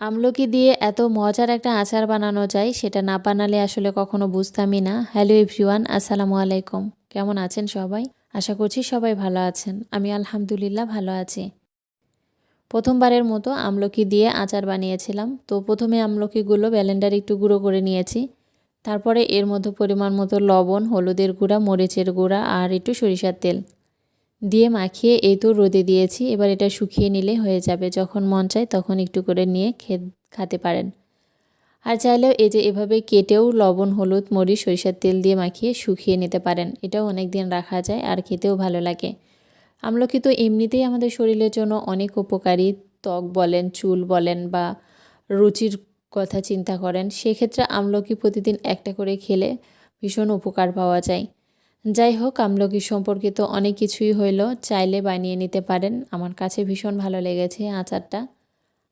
আমলকি দিয়ে এত মজার একটা আচার বানানো যায়, সেটা না বানালে আসলে কখনো বুঝতামই না। হ্যালো এভরিওয়ান, আসসালামু আলাইকুম। কেমন আছেন সবাই? আশা করছি সবাই ভালো আছেন। আমি আলহামদুলিল্লাহ ভালো আছি। প্রথমবারের মতো আমলকি দিয়ে আচার বানিয়েছিলাম। তো প্রথমে আমলকিগুলো ব্যালেন্ডার একটু গুঁড়ো করে নিয়েছি। তারপরে এর মধ্যে পরিমাণ মতো লবণ, হলুদের গুঁড়া, মরিচের গুঁড়া আর একটু সরিষার তেল। দিয়ে মাখিয়ে এই তো রোদে দিয়েছি, এবার এটা শুকিয়ে নিলে হয়ে যাবে। যখন মন চায় তখন একটু করে নিয়ে খাতে পারেন। আর চাইলেও এই যে এভাবে কেটেও লবণ, হলুদ, মরিচ, সরিষার তেল দিয়ে মাখিয়ে শুকিয়ে নিতে পারেন। এটাও অনেক দিন রাখা যায় আর খেতেও ভালো লাগে। আমলকি তো এমনিতেই আমাদের শরীরের জন্য অনেক উপকারী। ত্বক বলেন, চুল বলেন বা রুচির কথা চিন্তা করেন, সেক্ষেত্রে আমলকি প্রতিদিন একটা করে খেলে ভীষণ উপকার পাওয়া যায়। যাই হোক আমলকি সম্পর্কিত অনেক কিছুই হইল, চাইলে বানিয়ে নিতে পারেন। আমার কাছে ভীষণ ভালো লেগেছে আচারটা।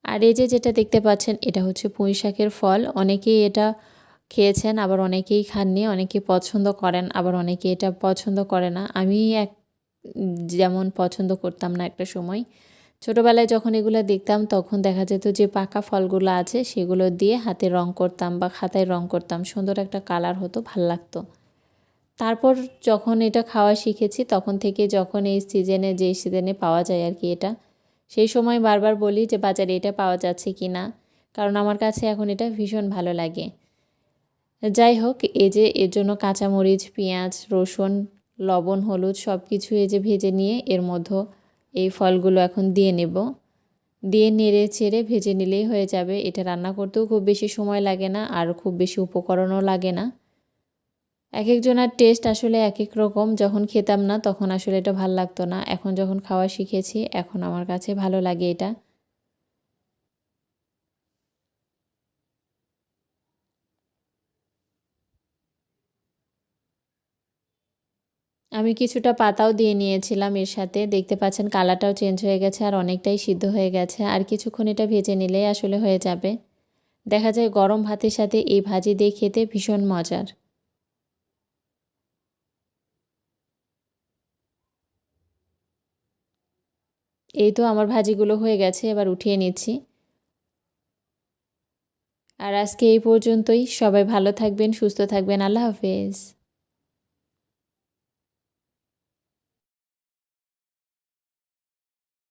আর এই যে যেটা দেখতে পাচ্ছেন, এটা হচ্ছে পুঁই শাকের ফল। অনেকেই এটা খেয়েছেন, আবার অনেকেই খাননি, অনেকে পছন্দ করেন, আবার অনেকে এটা পছন্দ করে না। আমি এক, যেমন পছন্দ করতাম না একটা সময়। ছোটোবেলায় যখন এগুলো দেখতাম, তখন দেখা যেত যে পাকা ফলগুলো আছে, সেগুলো দিয়ে হাতে রং করতাম বা খাতায় রং করতাম। সুন্দর একটা কালার হতো, ভালো লাগতো। তারপর যখন এটা খাওয়া শিখেছি, তখন থেকে যখন এই সিজনে যে সিজনে পাওয়া যায় আর কি এটা, সেই সময় বারবার বলি যে, বাজারে এটা পাওয়া যাচ্ছে কি না? কারণ আমার কাছে এখন এটা ভীষণ ভালো লাগে। যাই হোক, এই যে, এর জন্য কাঁচামরিচ, পেঁয়াজ, রসুন, লবণ, হলুদ সব কিছু এই যে ভেজে নিয়ে, এর মধ্যে এই ফলগুলো এখন দিয়ে নেব। দিয়ে নেড়ে ছেড়ে ভেজে নিলেই হয়ে যাবে। এটা রান্না করতেও খুব বেশি সময় লাগে না, আর খুব বেশি উপকরণও লাগে না। এক একজনের টেস্ট আসলে এক এক রকম। যখন খেতাম না, তখন আসলে এটা ভালো লাগতো না। এখন যখন খাওয়া শিখেছি, এখন আমার কাছে ভালো লাগে এটা। আমি কিছুটা পাতাও দিয়ে নিয়েছিলাম এর সাথে। দেখতে পাচ্ছেন কালারটাও চেঞ্জ হয়ে গেছে আর অনেকটাই সিদ্ধ হয়ে গেছে। আর কিছুক্ষণ এটা ভেজে নিলেই আসলে হয়ে যাবে। দেখা যায় গরম ভাতের সাথে এই ভাজি দিয়ে খেতে ভীষণ মজার। এই তো আমার ভাজিগুলো হয়ে গেছে, এবার উঠিয়ে নিচ্ছি। আর আজকে এই পর্যন্তই। সবাই ভালো থাকবেন, সুস্থ থাকবেন। আল্লাহ হাফেজ।